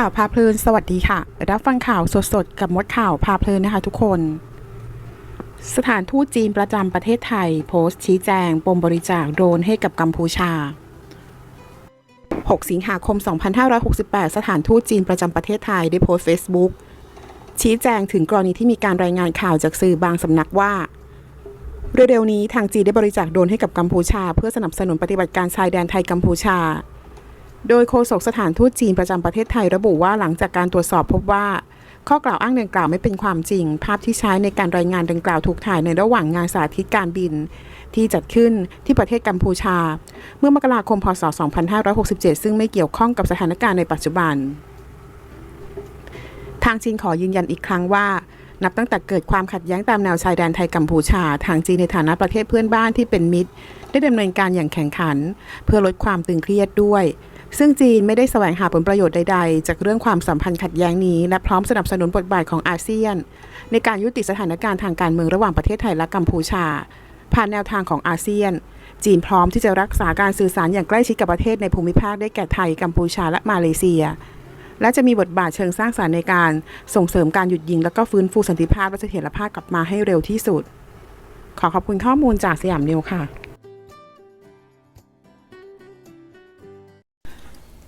ข่าวพาเพลิน สวัสดีค่ะ รับฟังข่าวสดๆ กับมดข่าวพาเพลินนะคะทุกคน สถานทูตจีนประจำประเทศไทย โพสต์ชี้แจง ปมบริจาคโดรนให้กับกัมพูชา 6 สิงหาคม 2568 สถานทูตจีนประจำประเทศไทยได้โพสต์ Facebook ชี้แจงถึงกรณีที่มีการรายงานข่าวจากสื่อบางสำนักว่าเร็วๆนี้ทางจีนได้บริจาคโดรนให้กับกัมพูชา เพื่อสนับสนุนปฏิบัติการชายแดนไทยกัมพูชา โดยโฆษกสถานทูตจีนประจำประเทศไทยระบุว่าหลังจากการตรวจสอบพบว่า ข้อกล่าวอ้างดังกล่าวไม่เป็นความจริง ภาพที่ใช้ในการรายงานดังกล่าวถูกถ่ายในระหว่างงานสาธิตการบิน ที่จัดขึ้นที่ประเทศกัมพูชา เมื่อมกราคมพศ 2567 ซึ่งไม่เกี่ยวข้องกับสถานการณ์ในปัจจุบัน ทางจีนขอยืนยันอีกครั้งว่านับตั้งแต่เกิดความขัดแย้งตามแนวชายแดนไทยกัมพูชา ทางจีนในฐานะประเทศเพื่อนบ้านที่เป็นมิตร ได้ดำเนินการอย่างแข่งขัน เพื่อลดความตึงเครียดด้วย ซึ่งจีนไม่ได้แสวงหาผลประโยชน์ใด ๆ จากเรื่องความสัมพันธ์ขัดแย้งนี้ และพร้อมสนับสนุนบทบาทของอาเซียน ในการยุติสถานการณ์ทางการเมืองระหว่างประเทศไทยและกัมพูชา ผ่านแนวทางของอาเซียน จีนพร้อมที่จะรักษาการสื่อสารอย่างใกล้ชิดกับประเทศในภูมิภาคได้แก่ไทยกัมพูชาและมาเลเซีย และจะมีบทบาทเชิงสร้างสารรค์ในการส่งเสริมการหยุดยิง และก็ฟื้นฟูสันติภาพและเสถียรภาพกลับมาให้เร็วที่สุด ขอขอบคุณข้อมูลจากสยามนิวค่ะ